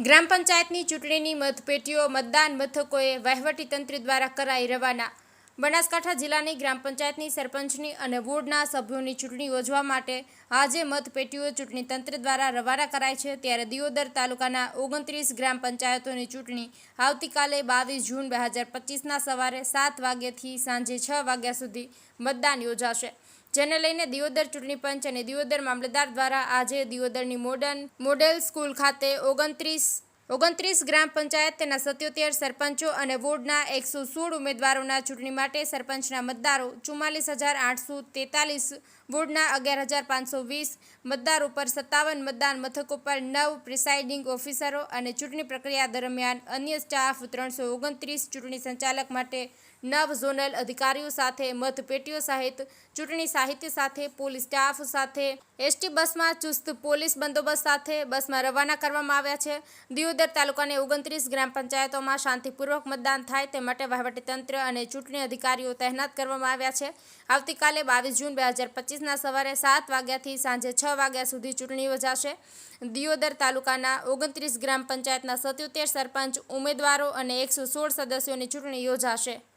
ગ્રામ પંચાયતની ચૂંટણીની મતપેટીઓ મતદાન મથકોએ વહીવટીતંત્ર દ્વારા કરાઈ રવાના. બનાસકાંઠા જિલ્લાની ગ્રામ પંચાયતની સરપંચની અને વોર્ડના સભ્યોની ચૂંટણી યોજવા માટે આજે મતપેટીઓ ચૂંટણી તંત્ર દ્વારા રવાના કરાઈ છે. ત્યારે દિયોદર તાલુકાના ઓગણત્રીસ ગ્રામ પંચાયતોની ચૂંટણી આવતીકાલે બાવીસ જૂન બે હજાર પચીસના સવારે સાત વાગ્યાથી સાંજે છ વાગ્યા સુધી મતદાન યોજાશે. જેને લઈને દિયોદર ચૂંટણી પંચ અને દિયોદર મામલતદાર દ્વારા આજે દિયોદરની મોડર્ન મોડેલ સ્કૂલ ખાતે ઓગણત્રીસ ઓગણત્રીસ ગ્રામ પંચાયત તેના સત્યોતેર સરપંચો અને વોર્ડના એકસો સોળ ઉમેદવારોના ચૂંટણી માટે સરપંચના મતદારો ચુમ્માલીસ હજાર આઠસો તેતાલીસ, વોર્ડના અગિયાર હજાર પાંચસો વીસ, મતદારો પર સત્તાવન મતદાન મથકો પર નવ પ્રિસાઇડિંગ ઓફિસરો અને ચૂંટણી પ્રક્રિયા દરમિયાન અન્ય સ્ટાફ ત્રણસો ઓગણત્રીસ ચૂંટણી સંચાલક માટે નવ ઝોનલ અધિકારીઓ સાથે, મતપેટીઓ સહિત ચૂંટણી સાહિત્ય સાથે, પોલીસ સ્ટાફ સાથે, એસટી બસમાં ચુસ્ત પોલીસ બંદોબસ્ત સાથે બસમાં રવાના કરવામાં આવ્યા છે. દિયોદર તાલુકાની ઓગણત્રીસ ગ્રામ પંચાયતોમાં શાંતિપૂર્વક મતદાન થાય તે માટે વહીવટીતંત્ર અને ચૂંટણી અધિકારીઓ તહેનાત કરવામાં આવ્યા છે. આવતીકાલે બાવીસ જૂન બે હજાર પચીસના સવારે સાત વાગ્યાથી સાંજે છ વાગ્યા સુધી ચૂંટણી યોજાશે. દિયોદર તાલુકાના ઓગણત્રીસ ગ્રામ પંચાયતના સત્યોતેર સરપંચ, ઉમેદવારો અને એકસો સોળ સદસ્યોની ચૂંટણી યોજાશે.